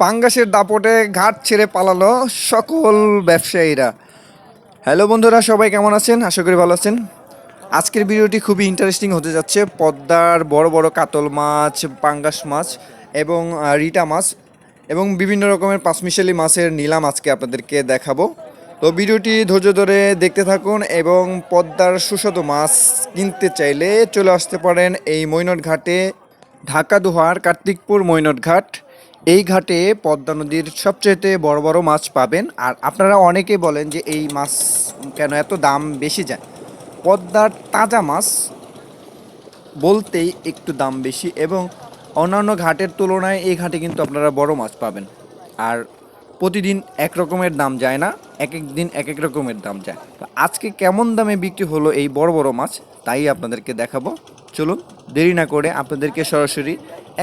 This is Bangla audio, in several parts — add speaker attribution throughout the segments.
Speaker 1: পাঙ্গাসের দাপটে ঘাট ছেড়ে পালালো সকল ব্যবসায়ীরা। হ্যালো বন্ধুরা, সবাই কেমন আছেন? আশা করি ভালো আছেন। আজকের ভিডিওটি খুবই ইন্টারেস্টিং হতে যাচ্ছে। পদ্মার বড় বড় কাতল মাছ, পাঙ্গাস মাছ এবং রিটা মাছ এবং বিভিন্ন রকমের পাঁচমিশালি মাছের নিলাম আজকে আপনাদেরকে দেখাবো। তো ভিডিওটি ধৈর্য ধরে দেখতে থাকুন এবং পদ্মার সুস্বাদু মাছ কিনতে চাইলে চলে আসতে পারেন এই মৈনট ঘাটে ঢাকা দোহার কার্তিকপুর মৈনট ঘাট এই ঘাটে পদ্মা নদীর সবচেয়ে বড় বড় মাছ পাবেন। আর আপনারা অনেকেই বলেন যে এই মাছ কেন এত দাম বেশি যায়? পদ্মার তাজা মাছ বলতেই একটু দাম বেশি এবং অন্যান্য ঘাটের তুলনায় এই ঘাটে কিন্তু আপনারা বড় মাছ পাবেন। আর প্রতিদিন এক রকমের দাম যায় না, এক এক দিন এক এক রকমের দাম যায়। আজকে কেমন দামে বিক্রি হলো এই বড় বড় মাছ, তাই আপনাদেরকে দেখাবো। চলুন দেরি না করে আপনাদেরকে সরাসরি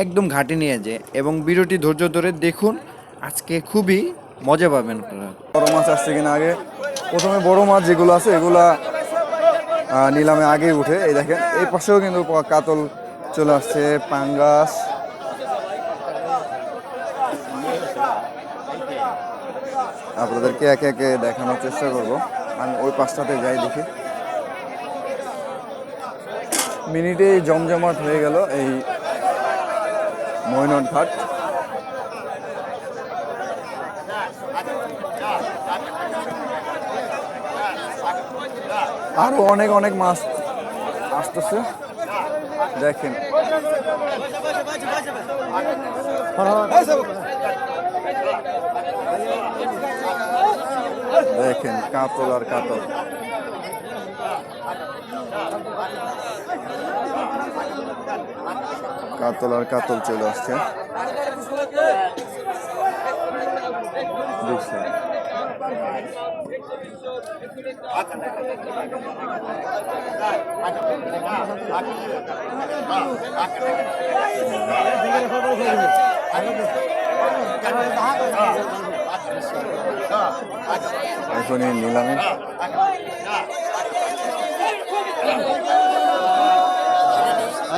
Speaker 1: একদম ঘাটে নিয়ে যায় এবং ভিডিওটি ধৈর্য ধরে দেখুন, আজকে খুবই মজা পাবেন আপনারা।
Speaker 2: বড় মাছ আসছে কিনা আগে? প্রথমে বড় মাছ যেগুলো আছে, এগুলা নিলামে আগেই উঠে। এই দেখেন, এই পাশেও কিন্তু কাতল চলে আসছে, পাঙ্গাস। আপনাদেরকে একে একে দেখানোর চেষ্টা করব। আমি ওই পাশটাতে যাই দেখি। মিনিটেই জমজমাট হয়ে গেল এই ময়নট ঘাট। আরও অনেক অনেক মাছ আসতেছে। দেখেন। দেখেন, কাতল আর কাতল। কাতল আর কাতল চলে আসছে। এখনই নিলামে।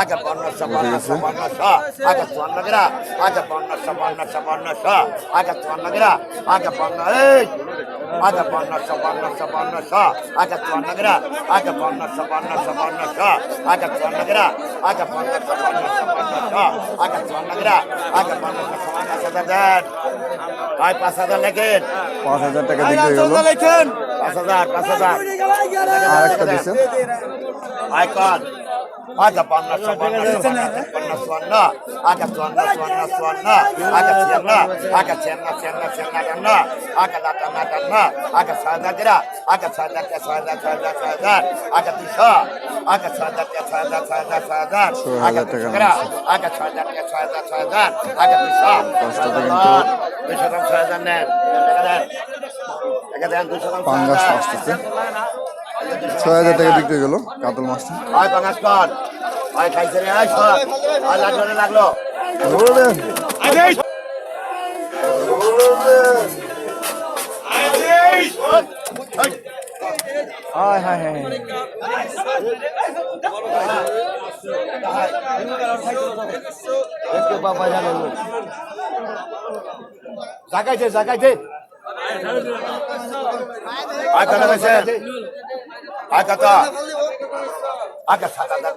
Speaker 3: আগে পনেরোশো পনেরোশো পনেরোশো আগে চুয়ান্নগরা আগে পনেরোশো পনেরোশো পনেরোশো আগে চুয়ান্নগরা আগে পনেরোশো পনেরোশো পনেরোশো আগে চুয়ান্নগরা আগে পনেরোশো সমান পাঁচ হাজার দেন ভাই পাঁচ হাজার লেখেন
Speaker 2: পাঁচ হাজার টাকা
Speaker 3: লেখেন পাঁচ হাজার পাঁচ হাজার।
Speaker 2: আর একটা দিচ্ছেন
Speaker 3: আইকন আগে পনেরোশো পনেরোশো পনেরো চুয়ান্ন আগে চুয়ান্ন চুয়ান্ন চুয়ান্ন। আগে ছিয়ান্ন আগে ছিয়ান্ন ছিয়ান্ন ছিয়ান্ন আগে আটান্ন আটান্ন আগে ছয় হাজার দিরা আগে ছয় হাজার ছয় হাজার ছয় হাজার ছয় হাজার। আগে দুশো আগে ছয় হাজার ছয় হাজার ছয় হাজার ছয় হাজার।
Speaker 2: টাকা
Speaker 3: দুশো আগে ছয় হাজার ছয় হাজার ছয় হাজার। আগে দুশো দুশো ছয় হাজার নেন।
Speaker 2: পাঙ্গাস আসতেছে ছয় হাজার টাকা বিক্রি গেল কাতল মাছটা।
Speaker 3: লাগল লাগল।
Speaker 2: হায় হায় হায়
Speaker 3: জাগাইছে জাগাইছে। আয় কত কইছে আয় কত আগে সাত হাজার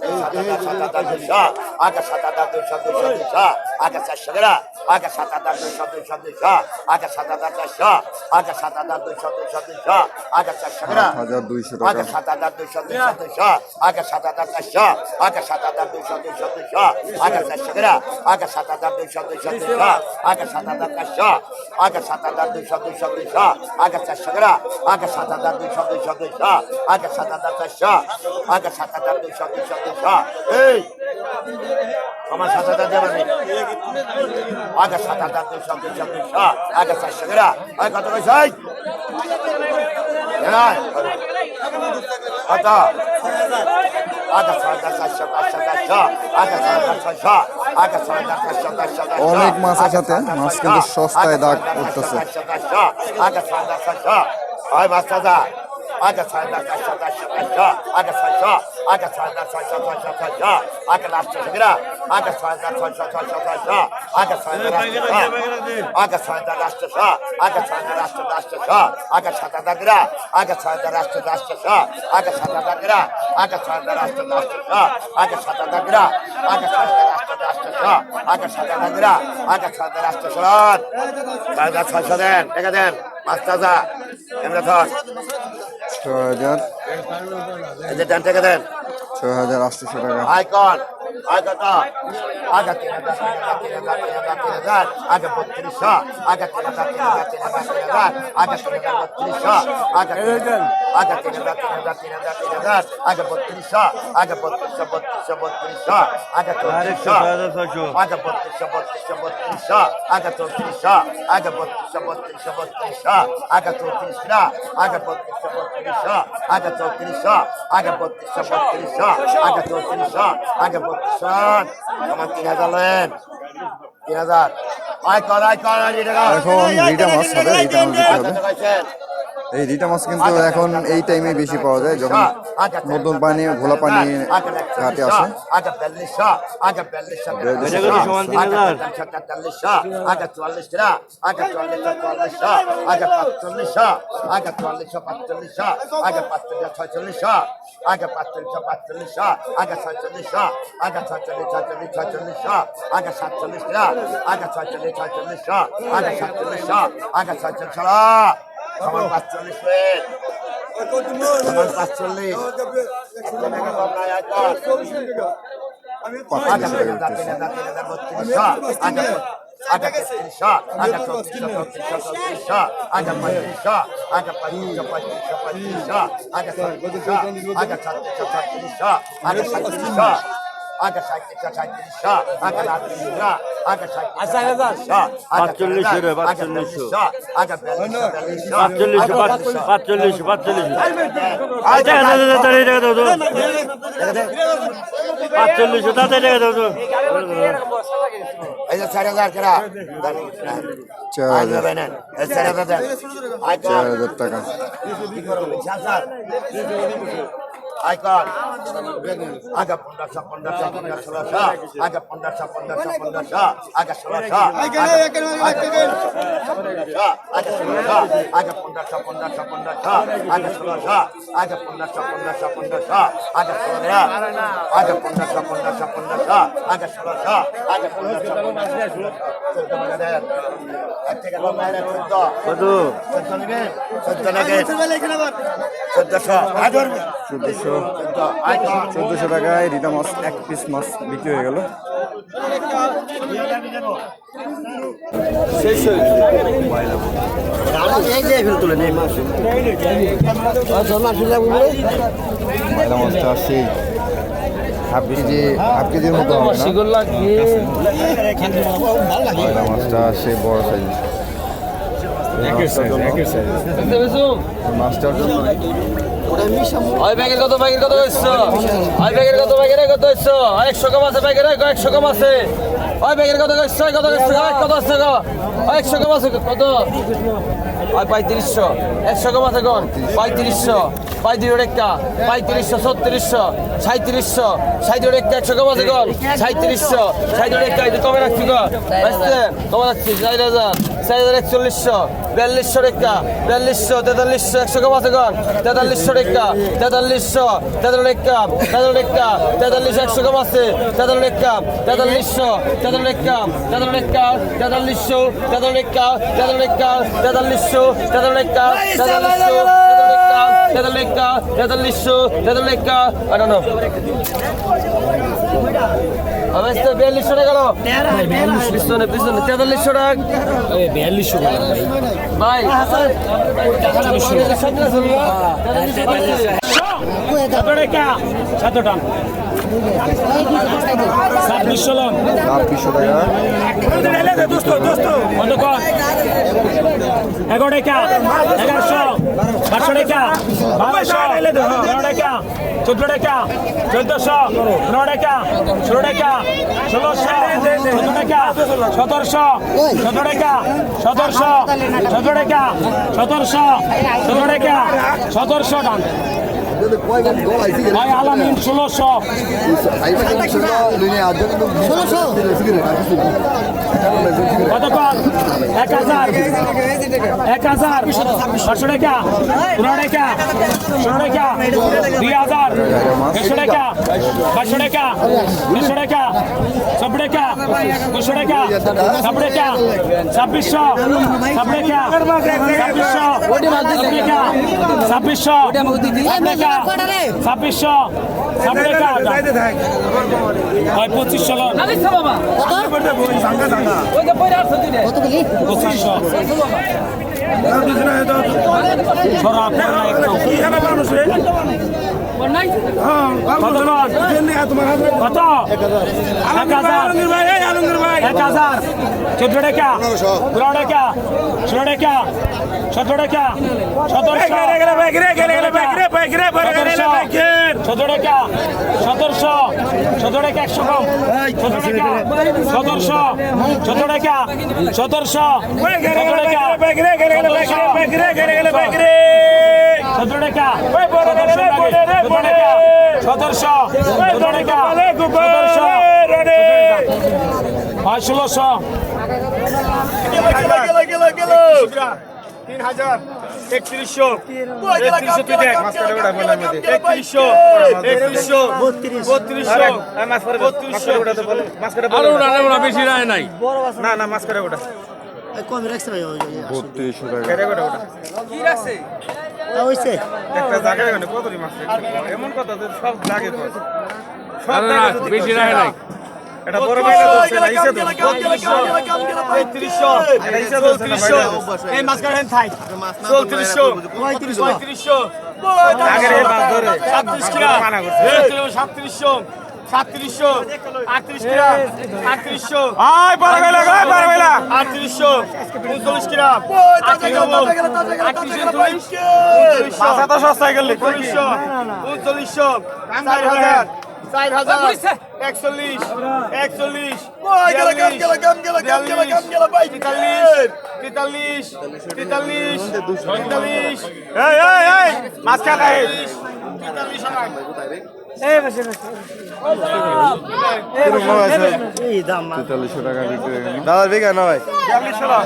Speaker 3: সাত হাজার দুইশো আগে সাত হাজার দুইশো দুইশো দুইশো আগে চারশো গেরা আগে সাত হাজার দুইশো দুইশো দুইশো আগে সাত হাজার চারশো আগে সাত হাজার দুইশো দুইশো দুইশো আগে চারশো গেরা
Speaker 2: আট হাজার দুইশো
Speaker 3: আগে
Speaker 2: টাকা
Speaker 3: সাত হাজার দুইশো দুইশো দুইশো আগে সাত হাজার চারশো আগে সাত হাজার দুইশো দুইশো দুইশো আগে চারশো গেরা আগে সাত হাজার দুইশো দুইশো দুইশো আগে সাত হাজার দুইশো দুইশো এই! আমার সাত হাজার দেবেন আগে দুইশো আগে চারশো গেরা আগে কত চারশো
Speaker 1: অনেক মাছ আসাতে মাছ কিন্তু সস্তায় দাগ উঠতেছে
Speaker 3: আগে হাজার চারশো হয় মাছ দাদা আগে ছয় হাজার চারশো চারশো চারশো আগে ছয়শো আগে ছয় হাজার ছয়শো ছয়শো ছয়শো আগে লাস্ট সেগরা আগে ছয় হাজার ছয়শো ছয়শো ছয়শো আগে ছয় হাজার আগে ছয় হাজার রাষ্ট্রশো আগে ছয় হাজার রাষ্ট্র রাষ্ট্রশো আগে সাত হাজার গ্রা আগে ছয় হাজার। ছ হাজার
Speaker 1: আটশোশো টাকা।
Speaker 3: আইকন। আগে আগে হাজার তিন হাজার তিন হাজার তিন হাজার আগে বত্রিশশো আগে তিন হাজার তিন হাজার তিন হাজার তিন হাজার আগে তিন হাজার বত্রিশশো আগে আগে তিন হাজার তিন হাজার তিন হাজার তিন হাজার আগে বত্রিশশো আগে বত্রিশশো বত্রিশশো বত্রিশশো আগে চৌত্রিশশো আগে বত্রিশশো বত্রিশশো বত্রিশশো আগে চৌত্রিশশো আগে বত্রিশশো বত্রিশশো বত্রিশশো আগে চৌত্রিশশো আগে বত্রিশশো বত্রিশশো আগে চৌত্রিশশো আগে বত্রিশশো বত্রিশশো আগে চৌত্রিশশো আগে বত্রিশশো আমার তিন হাজার লেন তিন হাজার আয় কর আয় কর
Speaker 1: এখন রিটা মাছ হবে রিটা মাছ হবে এই রিটা মাছ কিন্তু এখন এই টাইমে বেশি পাওয়া যায় যখন নতুন পানি ঘোলা পানি ঘাটে আসে
Speaker 3: আগে বিয়াল্লিশশো আগে ছয়চল্লিশশো আগে সাতচল্লিশ সমান পাঁচচল্লিশ মিনিট সমান পাঁচচল্লিশ আগে তিন হাজার তিন হাজার তিন হাজার বত্রিশশো আগে আগে তেত্রিশশো আগে চৌত্রিশশো চৌত্রিশশো চৌত্রিশশো আগে পঁয়ত্রিশশো আগে পঁয়ত্রিশশো পঁয়ত্রিশশো পঁয়ত্রিশশো আগে ছত্রিশশো আগে ছত্রিশশো ছত্রিশশো আগে সাঁত্রিশশো আইকন আগে পনেরোশো পনেরোশো পনেরো ষোলোশো আগে পনেরোশো পনেরোশো পনেরোশো আগে ষোলোশো আগে ষোলোশো আগে ষোলোশো পনেরোশো পনেরোশো পনেরোশো আগে ষোলোশো আগে পনেরোশো পনেরোশো পনেরোশো আগে ষোলো আগে পনেরোশো পনেরোশো পনেরোশো আগে ষোলোশো আগে পনেরোশো পনেরোশো চোদ্দ চোদ্দ নেবেন চোদ্দ নেবেন চোদ্দশো।
Speaker 1: টাকায় রিটা মাছ এক পিস মাছ বিক্রি হয়ে গেল। ময়লা মাছটা সেই হাফ কেজি হাফ কেজির মতো হবে না। ময়লা মাছটা সেই বড় সাইজ। মাছটার জন্য
Speaker 4: ওই কত ব্যাগের কত হচ্ছে ওই ব্যাগের কত ব্যাগের কত হচ্ছে একশো কম আছে একশো কম আছে? ওই কত হচ্ছে কত হচ্ছে কত একশো কম আছে কত? ওই পঁয়ত্রিশশো। একশো কম আছে কোন পঁয়ত্রিশশো। পঁয়ত্রিশ রেখা পঁয়ত্রিশশো ছত্রিশশো। সাঁত্রিশশো সাঁত্রিশ রেখা একশো কম আছে কোন সাঁত্রিশশো সাঁত্রিশ রেখা কমে রাখছি কমে রাখছি। চার হাজার। চার হাজার একচল্লিশশো। বিয়াল্লিশশো রেখা বিয়াল্লিশশো তেতাল্লিশশো একশো কম আছে কোন তেতাল্লিশশো রেখা তেতাল্লিশশো তেতাল্লিশ রেখা তেতাল্লিশ রেখা তেতাল্লিশ একশো কম আছে তেতাল্লিশ রেখা তেতাল্লিশশো তেতাল্লিশ রেখা তেতাল্লিশ রেখা তেতাল্লিশশো তেতাল্লিশ রেখা তেতাল্লিশ রেখা তেতাল্লিশশো তেতাল্লিশ রেখা তেতাল্লিশশো তেতাল্লিশ রেখা তেতাল্লিশশো তেতাল্লিশ রেখা I don't know. অবস্থা বিয়াল্লিশশো টাকা গেল পিছনে পিছনে তেতাল্লিশশো টাকা। বিয়াল্লিশশো ভাই।
Speaker 1: ছাব্বিশশো টাকা
Speaker 5: এগারো টাকা এগারোশো পাঁচশো টাকা বারোশো তেরো টাকা চোদ্দ টাকা চোদ্দশো পনেরো টাকা ষোলো টাকা ষোলোশো চোদ্দ টাকা সতেরোশো চোদ্দ টাকা সতেরোশো চোদ্দ টাকা সতেরোশো চোদ্দ টাকা সতেরোশো ডান ভাই আলামিন ষোলোশো। কতক্ষণ? এক হাজার। এক হাজার। পাঁচশো টাকা। পনেরো টাকা। ষোলো টাকা। দুই হাজার। দেড়শো টাকা। পাঁচশো টাকা। দেড়শো টাকা। চব্বিশ টাকা। দুশো টাকা। ছাব্বিশ টাকা। ছাব্বিশশো। ছাব্বিশ টাকা। ছাব্বিশশো টাকা। ছাব্বিশশো। টাকা ছাব্বিশশো টাকা। পঁচিশশো সরা একদম কত এক হাজার চোদ্দ টাকা পনেরো টাকা ষোলো টাকা সতেরো টাকা সতেরোশো সতেরো টাকা সতেরোশো সতেরো টাকা একশো কম সতেরো টাকা। সতেরোশো। সতেরো টাকা। সতেরোশো। সতেরো টাকা। সতেরো টাকা। সতেরোশো। সতেরো টাকা। ষোলোশো
Speaker 6: তিন হাজার। একত্রিশশো। একত্রিশশো তুই দেখ। একত্রিশশো। একত্রিশশো। বত্রিশশো। বত্রিশশো আরও বেশি রায় নাই। না না মাছ করে ওটা
Speaker 1: বত্রিশশো টাকা।
Speaker 6: একটা জায়গায় কত মাছ এমন কথা সব জাগে তো। সব জায়গায় বেশি রায় নাই। এটা বড় ভাইটা ধরছে না ইসে তো 3300 এটা ইসে ধরছে এই মাছ কাটেন থাই। 3400 3500 আগের এই মাছ ধরে। 37 কিলো মানা করছে। 3700 3700 38 কিলো 3800 আয় পার গেলা গো পার গেলা 3800 39 কিলো 38 মাছ এত সস্তায় গেলে 3900 3900 4000 চার হাজার একচল্লিশ একচল্লিশ তেতাল্লিশ তেতাল্লিশ তেতাল্লিশ এই এই এই মাছ খেলা তেতাল্লিশ
Speaker 1: তেতাল্লিশশো টাকা বিক্রি হয়ে
Speaker 7: দাদার বিঘা না ভাই
Speaker 6: বিয়াল্লিশ হলো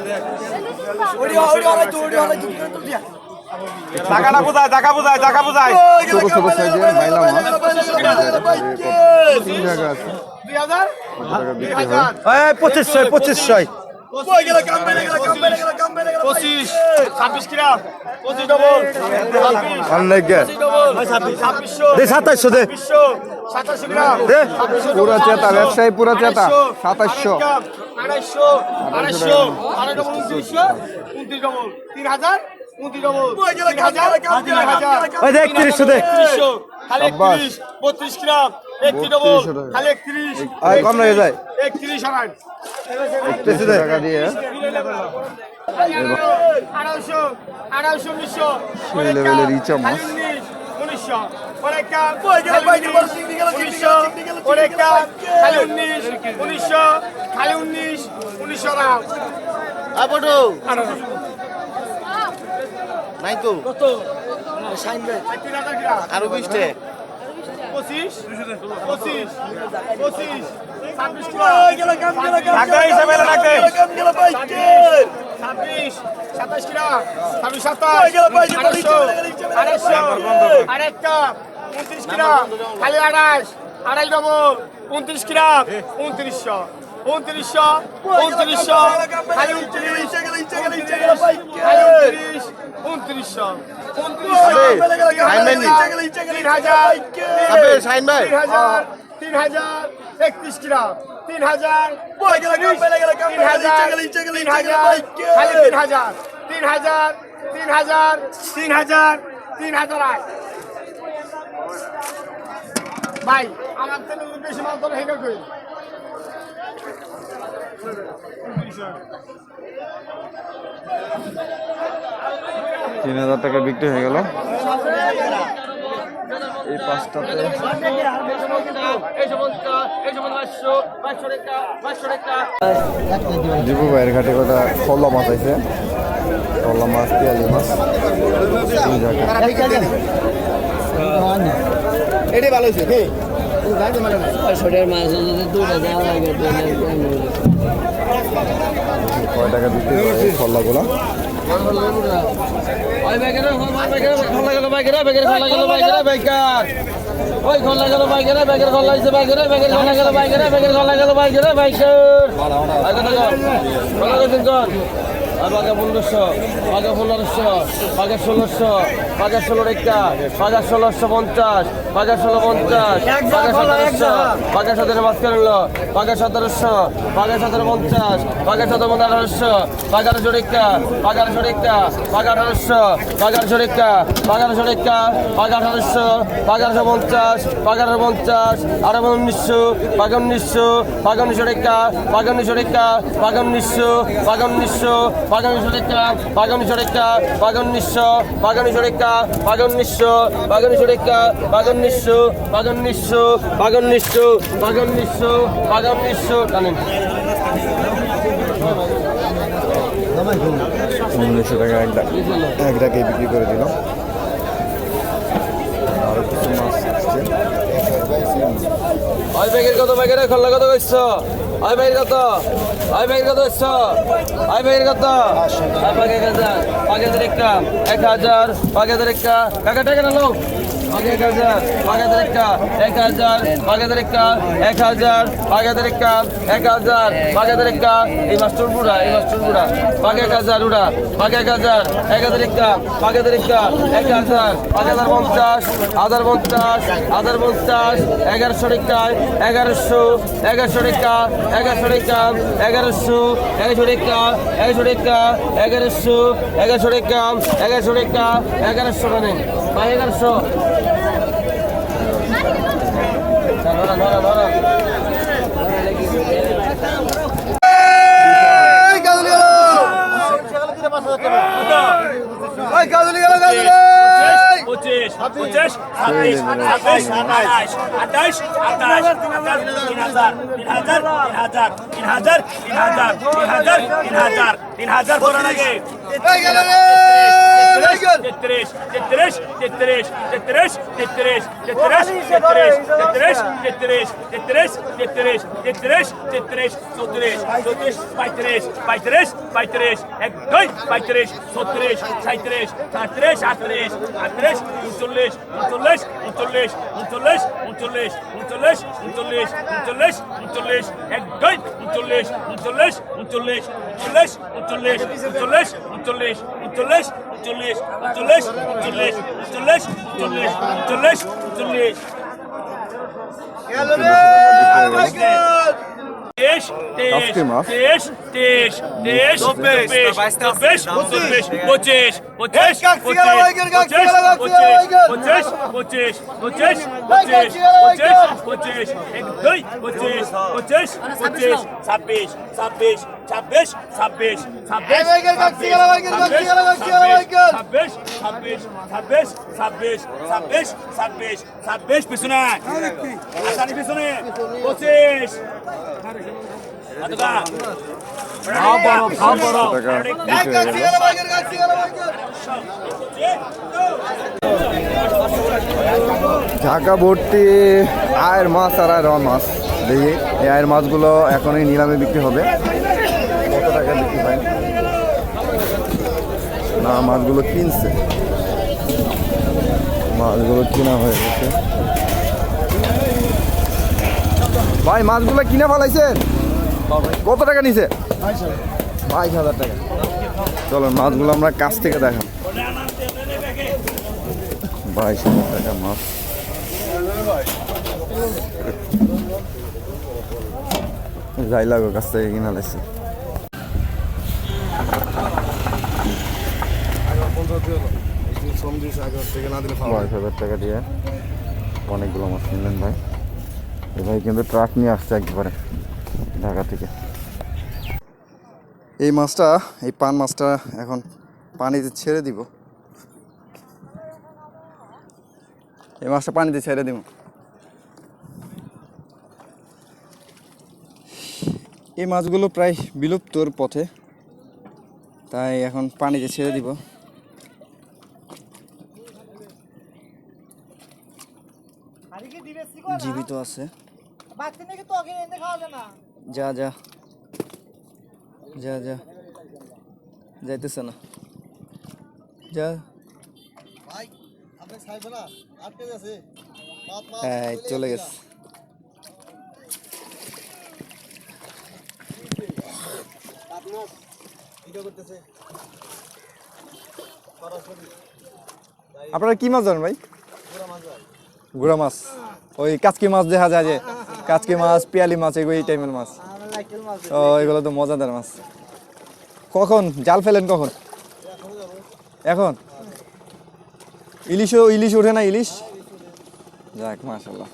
Speaker 6: টাকাটা বোঝায় টাকা বোঝায় টাকা বোঝায়
Speaker 1: ছোট ছোট সাইজের মাইলা মাছ তিন জায়গা আছে হয়
Speaker 7: পঁচিশশো পঁচিশশো
Speaker 6: ছাব্বিশশো
Speaker 7: দে
Speaker 1: পুরা চেতা ব্যবসায়ী পুরা চেতা সাতাশশো
Speaker 6: আড়াইশো আড়াইশো আড়াই উনত্রিশ ডবল তিন হাজার
Speaker 7: ওই দে একত্রিশশো দে
Speaker 6: একত্রিশশো খালি
Speaker 1: সাব্বাস।
Speaker 6: একত্রিশ বত্রিশ গ্রাম একত্রিশ ডবল
Speaker 1: 32 টাকা।
Speaker 6: খালি একত্রিশ।
Speaker 7: আয় কম রয়ে যায়।
Speaker 6: একত্রিশ
Speaker 1: টাকা দিয়ে।
Speaker 6: আড়াইশো আড়াইশো উনিশশো।
Speaker 1: লেভেলের ইচা মাছ।
Speaker 6: উনিশশো। উনিশশো। খালি উনিশ উনিশশো রাম
Speaker 3: নাই তো
Speaker 6: গ্রাম
Speaker 3: আরও বিশটে
Speaker 6: পঁচিশ পঁচিশ পঁচিশ ছাব্বিশ সাতাশ কিরা ছাব্বিশ সাতাশ আড়াইশো আরেকটা উনত্রিশ কিরা খালি আড়াইশ আড়াই ডবল উনত্রিশ কিরা উনত্রিশশো উনত্রিশশো উনত্রিশশো উনত্রিশ উনত্রিশশো তিন হাজার তিন হাজার একত্রিশ কিরা তিন হাজার তিন হাজার তিন হাজার তিন হাজার তিন হাজার তিন হাজার তিন হাজার আয় ভাই আমার যদি বেশি মাল তবে হেঁটে
Speaker 1: তিন হাজার টাকা বিক্রি হয়ে গেল। এই পাঁচটাতে দীপু ভাইয়ের ঘাটে কথা কল্লা মাছ আছে। কল্লা মাছ পিয়ালি মাছ। দুই জায়গা
Speaker 4: ছয়শোটার মাছ যদি দূরে যাওয়া লাগে
Speaker 1: কয় টাকা বিক্রি করে
Speaker 4: ফল্লাগুলা? পনেরোশো পাকা পনেরোশো পাকা ষোলোশো হাজার ষোলো রেখা হাজার ষোলোশো পঞ্চাশ হাজার ষোলো পঞ্চাশ হাজার সতেরোশো হাজার সতেরো পাঁচ করল হাজার সতেরোশো হাজার সতেরো পঞ্চাশ হাজার সতেরো আঠারোশো হাজার রেখা হাজার রেখা হাজার আঠারোশো হাজার রেখা হাজার রেখা হাজার আঠারোশো হাজারশো পঞ্চাশ হাজার পঞ্চাশ আরও উনিশশো হাজার উনিশশো হাজার উনিশশো রেখা হাজার উনিশশো রেখা হাজার উনিশশো হাজার উনিশশো হাজার উনিশশো রেখা হাজার উনিশশো রেখা হাজার উনিশশো রেখা উনিশশো রেখা টেক্কা বাগান বাগান নিঃস্ব টেক্কা বাগান নিঃস্ব বাগান নিঃস্ব বাগান নিঃস্ব বাগান নিঃস্ব বাগান নিঃস্ব টানেন
Speaker 1: উনিশশো টাকা এক ডাক বিক্রি করে দিলাম আরও কিছু মাছ আসছে।
Speaker 4: ওই ব্যাগের কত ব্যাগের খোলা কত করছ ওই ব্যাগের কত? আই ভাইয়ের কত একশো আই ভাইয়ের কত আচ্ছা। এক হাজার এক হাজার এক হাজার কাকা টাকা না লোক এক হাজার হাজার একটা এক হাজার হাজার একটা এক হাজার হাজার একটা এক হাজার হাজার একটা এই মাস্টার বুড়া এই মাস্টার বুড়া পাঁচ এক হাজার উড়া পাঁচ এক হাজার এক হাজার একটা হাজার একটা এক হাজার পাঁচ হাজার পঞ্চাশ হাজার পঞ্চাশ হাজার পঞ্চাশ এগারোশো টাকা এগারোশো এগারোশো টাকা এগারোশো টাকা এগারোশো এগারোশো টাকা এগারোশো টাকা এগারোশো এগারোশো টাকা এগারোশো টাকা এগারোশো মানে এগারোশো তিন হাজার তেত্রিশ
Speaker 5: তেত্রিশ তেত্রিশ ছাব্বিশ ছাব্বিশ আঠাশ আঠাশ আঠাশ তিন হাজার তিন হাজার তিন হাজার তিন হাজার তিন হাজার তিন হাজার তিন হাজার তিন হাজার করার আগে তেত্রিশ তেত্রিশ তেত্রিশ তেত্রিশ তেত্রিশ তেত্রিশ তেত্রিশ তেত্রিশ তেত্রিশ তেত্রিশ তেত্রিশ তেত্রিশ চৌত্রিশ চৌত্রিশ পঁয়ত্রিশ পঁয়ত্রিশ পঁয়ত্রিশ এক দুই পঁয়ত্রিশ ছত্রিশ সাঁত্রিশ সাঁত্রিশ আটত্রিশ আটত্রিশ উনচল্লিশ উনচল্লিশ উনচল্লিশ উনচল্লিশ উনচল্লিশ উনচল্লিশ উনচল্লিশ উনচল্লিশ উনচল্লিশ এক দুই উনচল্লিশ উনচল্লিশ উনচল্লিশ উনচল্লিশ উনচল্লিশ উনচল্লিশ উনচল্লিশ উনচল্লিশ উনচল্লিশ উনচল্লিশ উনচল্লিশ উনচল্লিশ উনচল্লিশ উনচল্লিশ উনচল্লিশ তেইশ তেইশ
Speaker 1: আজকে মাছ?
Speaker 5: তেইশ তেইশ তেইশ চব্বিশ চল্লিশ চল্লিশ চল্লিশ চল্লিশ চল্লিশ চল্লিশ চল্লিশ ছাব্বিশ ছাব্বিশ ছাব্বিশ ছাব্বিশ ছাব্বিশ ছাব্বিশ ছাব্বিশ ছাব্বিশ ছাব্বিশ ছাব্বিশ ছাব্বিশ ছাব্বিশ পিছনে। আসানি পিছনে। পঁচিশ।
Speaker 1: হয়ে গেল ঢাকা ভর্তি আয়ের মাছ আর আয়ের মাছ। দেখি এই আয়ের মাছগুলো এখনই নিলামে বিক্রি হবে কত টাকা বিক্রি হয় না, মাছগুলো কিনছে। মাছগুলো কিনা হয়ে গেছে। ভাই, মাছগুলো কিনে ফেলাইছেন? কত টাকা নিছে? বাইশ হাজার টাকা। চলো মাছগুলো আমরা কাছ থেকে দেখাম বাইশ হাজার টাকা মাছ। যাই লাগো কাছ থেকে কিনা লাগছে বাইশ হাজার টাকা দিয়ে। অনেকগুলো মাছ কিনলেন ভাই। এই ভাই কিন্তু ট্রাক নিয়ে আসছে একবারে ঢাকা থেকে। এই মাছটা এই পান মাছটা এখন পানিতে ছেড়ে দিব। এই মাছটা পানিতে ছেড়ে দিব। এই মাছগুলো প্রায় বিলুপ্তর পথে তাই এখন পানিতে ছেড়ে দিব। জীবিত আছে। যা যা। যা যা। যাইতেছে না। যা। চলে গেছে আপনারা কি মাছ ধরেন ভাই? গুড়া মাছ। ওই কাচকি মাছ দেখা যায় যে, কাচকি মাছ, পিয়ালি মাছ, এগুলো এই টাইমের মাছ। ও, এগুলো তো মজাদার মাছ। কখন? জাল ফেলেন কখন? এখন? ইলিশও, ইলিশ ওঠে না ইলিশ? যাক মাশাল্লাহ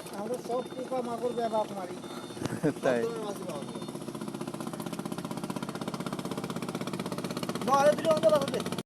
Speaker 1: তাই।